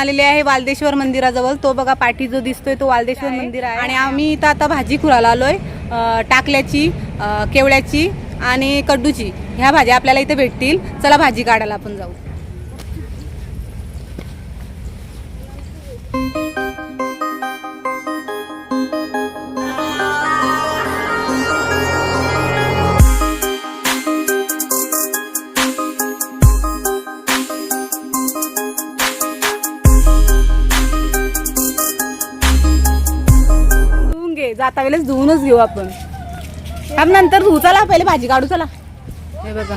आलेले आहे वालदेश्वर मंदिराजवळ. तो बघा पाठी जो दिसतोय तो वालदेश्वर मंदिर आहे. आणि आम्ही इथं आता भाजी खुरायला आलोय. टाकल्याची अं, केवड्याची आणि कड्डूची. ह्या भाज्या आपल्याला इथे भेटतील. चला भाजी काढायला आपण जाऊ. जाता वेळेस धुवूनच घेऊ आपण. थांब नंतर धुऊ चला पहिले भाजी काढू चला. हे बघा.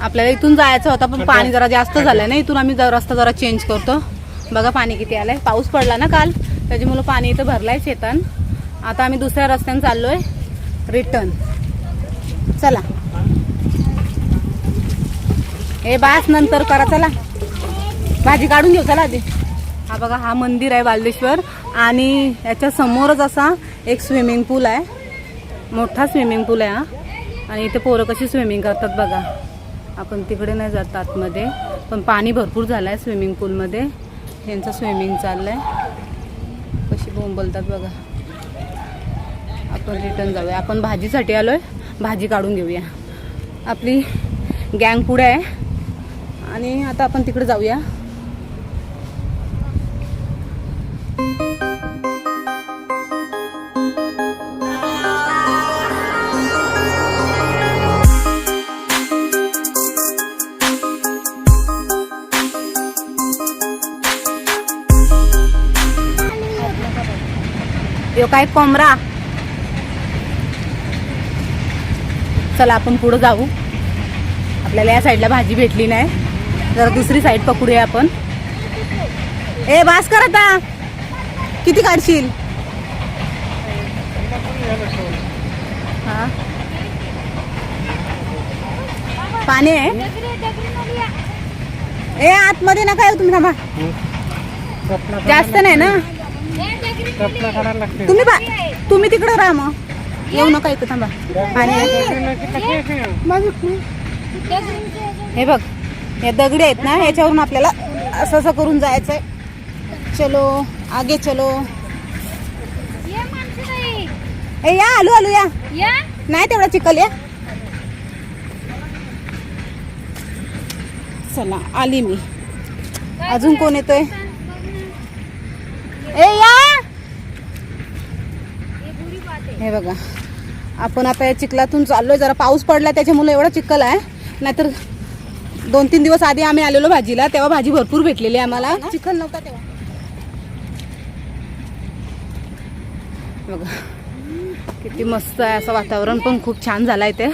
आपल्याला इथून जायचं होतं पण पाणी जरा जास्त झालंय ना इथून आम्ही रस्ता जरा चेंज करतो. बघा पाणी किती आलंय. पाऊस पडला ना काल त्याच्यामुळं पाणी इथं भरलाय शेतान आता आम्ही दुसऱ्या रस्त्याने चाललोय. रिटर्न चला. हे बास नंतर करा चला. भाजी काढून घेऊ चला आधी. हा बघा हा मंदिर आहे बालदेश्वर. आणि याच्या समोरच असा एक स्विमिंग पूल आहे. मोठा स्विमिंग पूल आहे हा. आणि इथे पोरं कशी स्विमिंग करतात बघा. आपण तिकडे नाही जात आतमध्ये. पण पाणी भरपूर झालं आहे स्विमिंग पूलमध्ये. यांचं स्विमिंग चाललं आहे कशी बोंबलतात बघा. आपण रिटर्न जाऊया. आपण भाजीसाठी आलो आहे भाजी काढून घेऊया. आपली गँग पुढे आहे. आणि आता आपण तिकडे जाऊया. यो काय कोमरा चला आपण पुढं जाऊ. आपल्याला या साईडला भाजी भेटली नाही. जरा दुसरी साईड पकडूया आपण. ए बास कर आता. किती काढशील? हा. पाणी आहे? ए आतमध्ये नका येऊ तुम्ही थांबा. जास्त नाही ना? तुम्ही बा तुम्ही तिकडे राहा मग. येऊ नका इथं थांबा. पाणी आहे. हे बघ हे दगडी आहेत ना याच्यावरून आपल्याला असं असं करून जायचंय. चलो आगे चलो. ए या आलू आलू या. नाही तेवढा चिकल या. चला आली मी. अजून कोण येतोय? ए या! हे बघा. आपण आता या चिखलातून चाललोय. जरा पाऊस पडला त्याच्यामुळे एवढा चिखल आहे. नाहीतर दोन तीन दिवस आधी आम्ही आलेलो भाजीला. तेव्हा भाजी भरपूर भेटलेली आम्हाला. चिखल नव्हता तेव्हा. बघा. किती मस्त आहे असं वातावरण पण. खूप छान झालंय ते.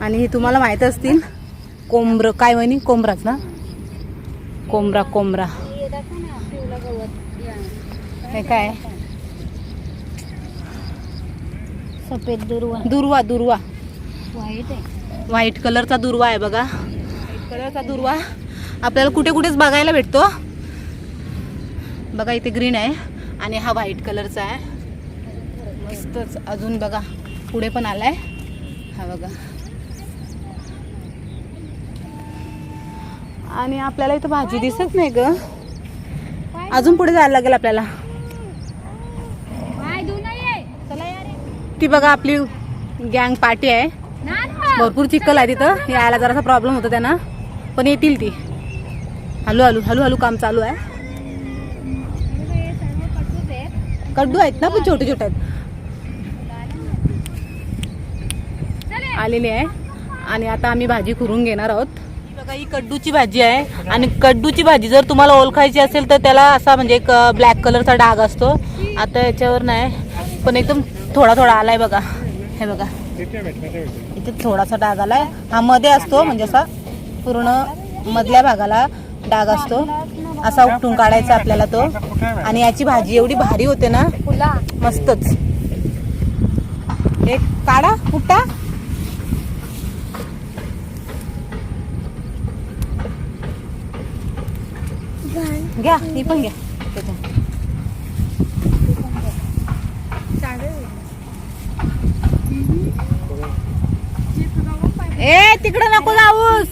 आणि हे तुम्हाला माहीत असतील कोंबर. काय वहिनी? कोंबराच ना? कोंबरा कोंबरा. हे काय? सफेद दुर्वा. दुर्वा दुर्वा. व्हाईट आहे. व्हाईट कलरचा दुर्वा आहे बघा. व्हाईट कलरचा दुर्वा. आपल्याला कुठे कुठेच बघायला भेटतो. बघा इथे ग्रीन आहे. आणि हा व्हाईट कलरचा आहे. मस्तच. अजून बघा पुढे पण आलाय. हा बघा. आणि आपल्याला इथं भाजी दिसत नाही ग. अजून पुढे जायला लागेल आपल्याला. ती बघा आपली गँग पार्टी आहे. भरपूर चिखल आहे तिथं. यायला जरासा प्रॉब्लेम होता त्यांना. पण येतील ती. हलू हलू हलू हलू काम चालू आहे. कड्डू आहेत ना पण छोटे छोटे आहेत. आलेली आहे. आणि आता आम्ही भाजी खुरून घेणार आहोत. बघा ही कड्डूची भाजी आहे. आणि कड्डूची भाजी जर तुम्हाला ओळखायची असेल तर त्याला असा म्हणजे एक ब्लॅक कलरचा डाग असतो. आता याच्यावर नाही. पण एकदम थोडा थोडा आलाय बघा. हे बघा. इथे थोडासा डाग आलाय. हा मध्ये असतो म्हणजे असा पूर्ण मधल्या भागाला डाग असतो. असा उपटून काढायचा आपल्याला तो. आणि याची भाजी एवढी भारी होते ना मस्तच. एक काढा उपटा घ्या ही पण घ्या. त्याच्यात. ए तिकडं नको जाऊस.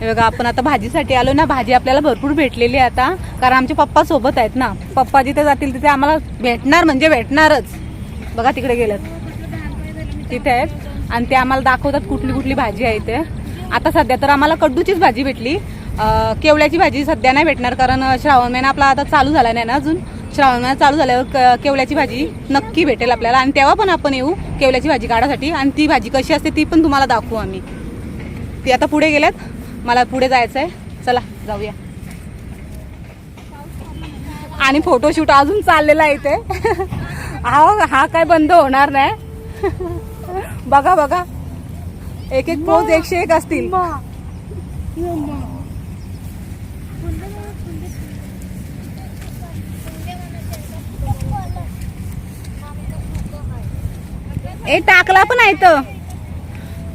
हे बघा आपण आता भाजीसाठी आलो ना भाजी आपल्याला भरपूर भेटलेली आहे आता. कारण आमचे पप्पा सोबत आहेत ना. पप्पा जिथे जातील तिथे आम्हाला भेटणार म्हणजे भेटणारच. बघा तिकडे गेलं तिथे आहेत. आणि ते आम्हाला दाखवतात कुठली कुठली भाजी आहे ते आता सध्या तर आम्हाला कड्डूचीच भाजी भेटली. केवळ्याची भाजी सध्या नाही भेटणार कारण श्रावण महिना आपला आता चालू झाला नाही ना अजून. श्रावण चालू झाल्यावर केवल्याची भाजी नक्की भेटेल आपल्याला. आणि तेव्हा पण आपण येऊ केवल्याची भाजी काढासाठी. आणि ती भाजी कशी असते ती पण तुम्हाला दाखवू आम्ही. ती आता पुढे गेल्यात. मला पुढे जायचं आहे चला जाऊया. आणि फोटोशूट अजून चाललेला आहे इथे. हा हा काय बंद होणार नाही. बघा बघा. एक एक पोज एकशे एक असतील. ए टाकला पण आहे तर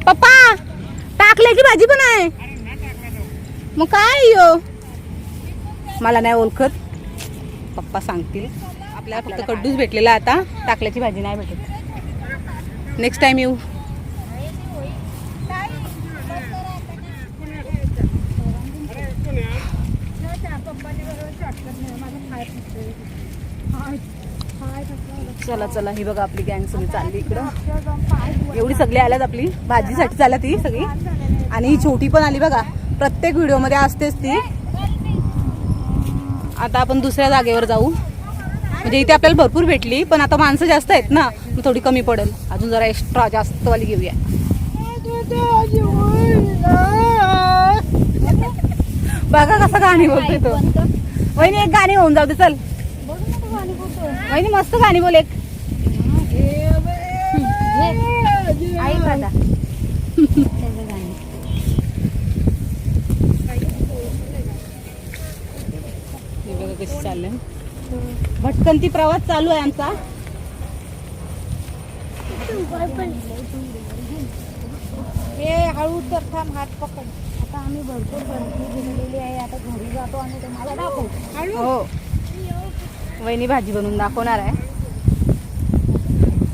पप्पा टाकल्याची भाजी पण आहे? मग काय यो? मला नाही ओळखत. पप्पा सांगतील. आपल्याला फक्त कड्डूच भेटलेला आता. टाकल्याची भाजी नाही भेटत. नेक्स्ट टाइम येऊ. चला चला ही बघा आपली गँग सगळी चालली इकडं. एवढी सगळी आल्यात आपली. भाजीसाठी चालत ती सगळी. आणि ही छोटी पण आली बघा. प्रत्येक व्हिडिओमध्ये असतेच ती. आता आपण दुसऱ्या जागेवर जाऊ. म्हणजे इथे आपल्याला भरपूर भेटली पण आता माणसं जास्त आहेत ना मग थोडी कमी पडेल. अजून जरा एक्स्ट्रा जास्तवाली घेऊया. बघा कसं गाणी बोलतोय तो. वहिनी एक गाणी होऊन जाऊ दे चल. वहिनी मस्त गाणी बोल एक. आई दादा. कशी चाललंय भटकंती प्रवास चालू आहे आमचा. हे हळू तर थांब हात पकड. आता आम्ही भरपूर गर्दी घेतलेली आहे आता घरी जातो आणि तुम्हाला दाखवू. हो. वहिनी भाजी बनवून दाखवणार आहे.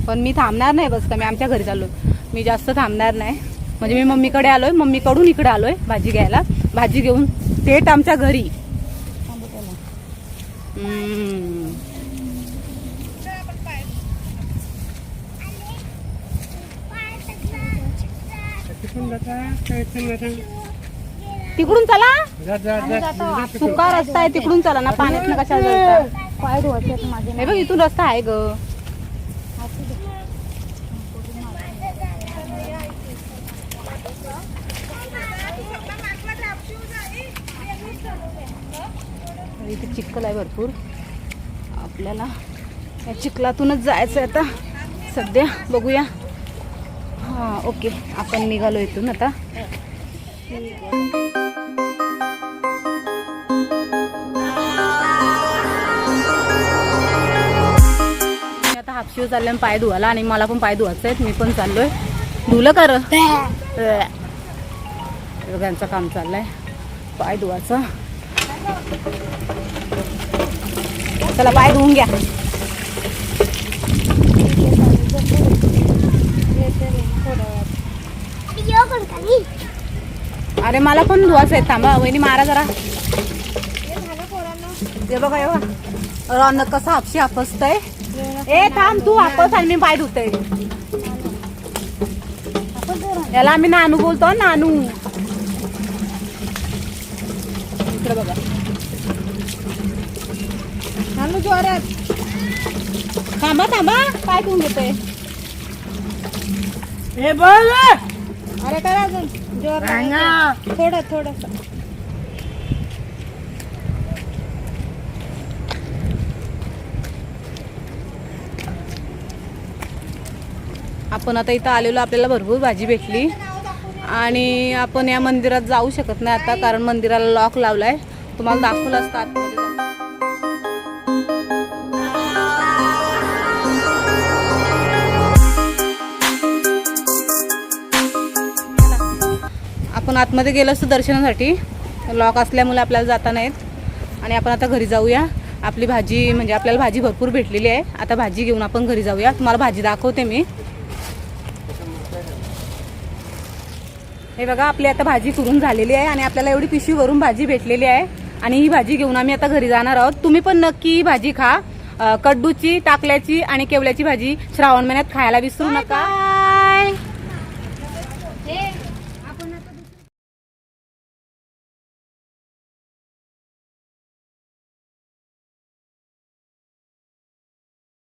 पण मी थांबणार नाही बस का मी आमच्या घरी चाललो मी जास्त थांबणार नाही. म्हणजे मी मम्मीकडे आलोय मम्मीकडून इकडे आलोय भाजी घ्यायला. भाजी घेऊन थेट आमच्या घरी. तिकडून चला. सुका रस्ता आहे तिकडून चला ना. पाण्यात जायचं? पाय धुवायचे आहेत माझे हे बघ इथून रस्ता आहे ग. इथे चिखल आहे भरपूर. आपल्याला या चिखलातूनच जायचं आहे आता. सध्या बघूया. हां ओके. आपण निघालो इथून आता. हापशिव चालले पाय धुवायला आणि मला पण पाय धुवायचं आहेत मी पण चाललोय. धुलं कर. यांचं काम चाललंय. पाय धुवायचं. चला पाय धुवून घ्या. अरे मला पण धुवायचं आहे थांबा वहिनी मारा जरा. हे बघा हे बघा. रौनक कसं हापशी हापसतय. ए थांब तू हापस आणि मी पाय धुते याला आम्ही नानू बोलतो नानू. इकडे बघा. नानू जोरात. थांबा थांबा. पाय धुवून घेतोय. हे बोल अरे काय अजून. जोर थोडं थोडस. आपण आता इथं आलेलो आपल्याला भरपूर भाजी भेटली. आणि आपण या मंदिरात जाऊ शकत नाही आता कारण मंदिराला लॉक लावलाय. तुम्हाला दाखवलं असतं आतमध्ये. आपण आतमध्ये गेलो असतो दर्शनासाठी. लॉक असल्यामुळे आपल्याला जाता नाहीत. आणि आपण आता घरी जाऊया. आपली भाजी म्हणजे आपल्याला भाजी भरपूर भेटलेली आहे. आता भाजी घेऊन आपण घरी जाऊया. तुम्हाला भाजी दाखवते मी. हे बघा आपली आता भाजी करून झालेली आहे आणि आपल्याला एवढी पिशवी भरून भाजी भेटलेली आहे. आणि ही भाजी घेऊन आम्ही आता घरी जाणार आहोत. तुम्ही पण नक्की ही भाजी खा. कड्डूची टाकल्याची आणि केवल्याची भाजी श्रावण महिन्यात खायला विसरू नका.